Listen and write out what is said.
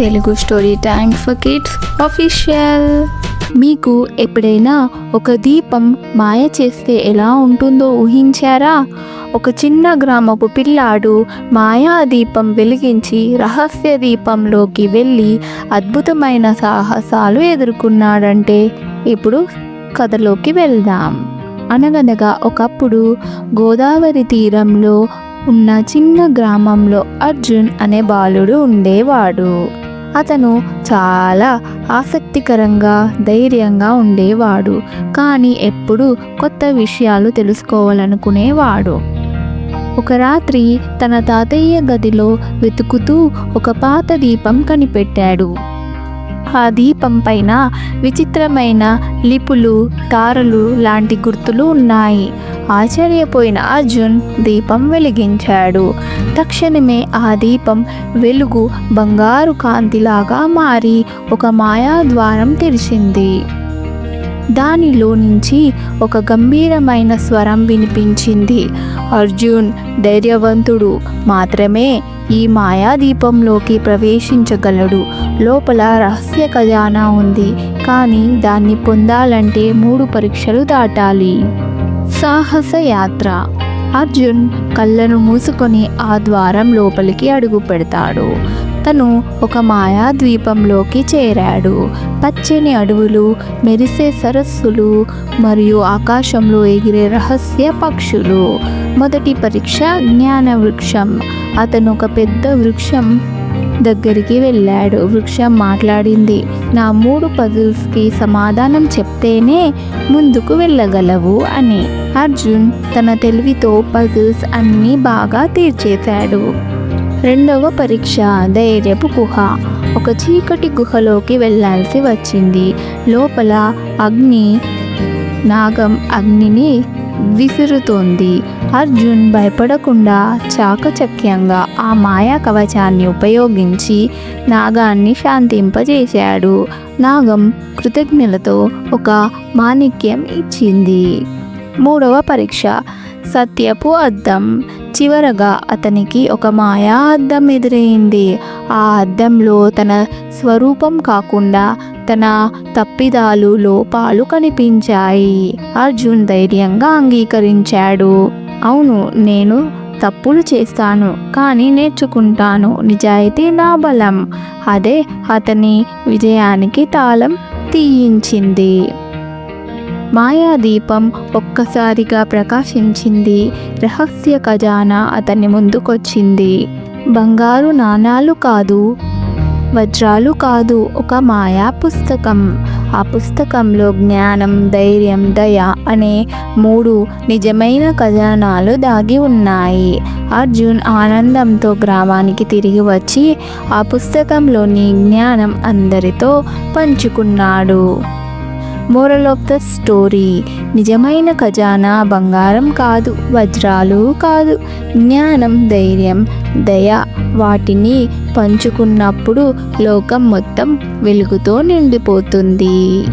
Telugu story time for kids official. మీకు ఎప్పుడైనా ఒక దీపం మాయ చేస్తే ఎలా ఉంటుందో ఊహించారా? ఒక చిన్న గ్రామపు పిల్లాడు మాయా దీపం వెలిగించి రహస్య దీపంలోకి వెళ్ళి అద్భుతమైన సాహసాలు ఎదుర్కొన్నాడంటే ఇప్పుడు కథలోకి వెళ్దాం. అనగనగా ఒకప్పుడు గోదావరి తీరంలో ఉన్న చిన్న గ్రామంలో అర్జున్ అనే బాలుడు ఉండేవాడు. అతను చాలా ఆసక్తికరంగా ధైర్యంగా ఉండేవాడు. కానీ ఎప్పుడూ కొత్త విషయాలు తెలుసుకోవాలనుకునేవాడు. ఒక రాత్రి తన తాతయ్య గదిలో వెతుకుతూ ఒక పాత దీపం కనిపెట్టాడు. ఆ దీపం పైన విచిత్రమైన లిపులు తారలు లాంటి గుర్తులు ఉన్నాయి. ఆశ్చర్యపోయిన అర్జున్ దీపం వెలిగించాడు. తక్షణమే ఆ దీపం వెలుగు బంగారు కాంతిలాగా మారి ఒక మాయా ద్వారం తెరిచింది. దానిలో నుంచి ఒక గంభీరమైన స్వరం వినిపించింది. అర్జున్ ధైర్యవంతుడు. మాత్రమే ఈ మాయాదీపంలోకి ప్రవేశించగలడు. లోపల రహస్య ఖజానా ఉంది. కానీ దాన్ని పొందాలంటే మూడు పరీక్షలు దాటాలి. సాహస యాత్ర. అర్జున్ కళ్ళను మూసుకొని ఆ ద్వారం లోపలికి అడుగు పెడతాడు. తను ఒక మాయా ద్వీపంలోకి చేరాడు. పచ్చని అడవులు మెరిసే సరస్సులు మరియు ఆకాశంలో ఎగిరే రహస్య పక్షులు. మొదటి పరీక్ష జ్ఞాన వృక్షం. అతను ఒక పెద్ద వృక్షం దగ్గరికి వెళ్ళాడు. వృక్షం మాట్లాడింది నా మూడు పజిల్స్కి సమాధానం చెప్తేనే ముందుకు వెళ్ళగలవు అని. అర్జున్ తన తెలివితో పజిల్స్ అన్నీ బాగా తీర్చేశాడు. రెండవ పరీక్ష ధైర్యపు గుహ. ఒక చీకటి గుహలోకి వెళ్ళాల్సి వచ్చింది. లోపల అగ్ని నాగం అగ్నిని విసురుతోంది. అర్జున్ భయపడకుండా చాకచక్యంగా ఆ మాయా కవచాన్ని ఉపయోగించి నాగాన్ని శాంతింపజేశాడు. నాగం కృతజ్ఞలతో ఒక మాణిక్యం ఇచ్చింది. మూడవ పరీక్ష. సత్యపు అద్దం. చివరగా అతనికి ఒక మాయా అద్దం ఎదురైంది. ఆ అద్దంలో తన స్వరూపం కాకుండా తన తప్పిదాలు లోపాలు కనిపించాయి. అర్జున్ ధైర్యంగా అంగీకరించాడు. అవును నేను తప్పులు చేస్తాను కానీ నేర్చుకుంటాను. నిజాయితీ నా బలం. అదే అతని విజయానికి తాళం తీయించింది. మాయాదీపం ఒక్కసారిగా ప్రకాశించింది. రహస్య ఖజానా అతని ముందుకొచ్చింది. బంగారు నాణాలు కాదు వజ్రాలు కాదు ఒక మాయా పుస్తకం. ఆ పుస్తకంలో జ్ఞానం ధైర్యం దయ అనే మూడు నిజమైన ఖజానాలు దాగి ఉన్నాయి. అర్జున్ ఆనందంతో గ్రామానికి తిరిగి వచ్చి ఆ పుస్తకంలోని జ్ఞానం అందరితో పంచుకున్నాడు. మోరల్ ఆఫ్ ద స్టోరీ నిజమైన ఖజానా బంగారం కాదు వజ్రాలు కాదు. జ్ఞానం ధైర్యం దయ వాటిని పంచుకున్నప్పుడు లోకం మొత్తం వెలుగుతో నిండిపోతుంది.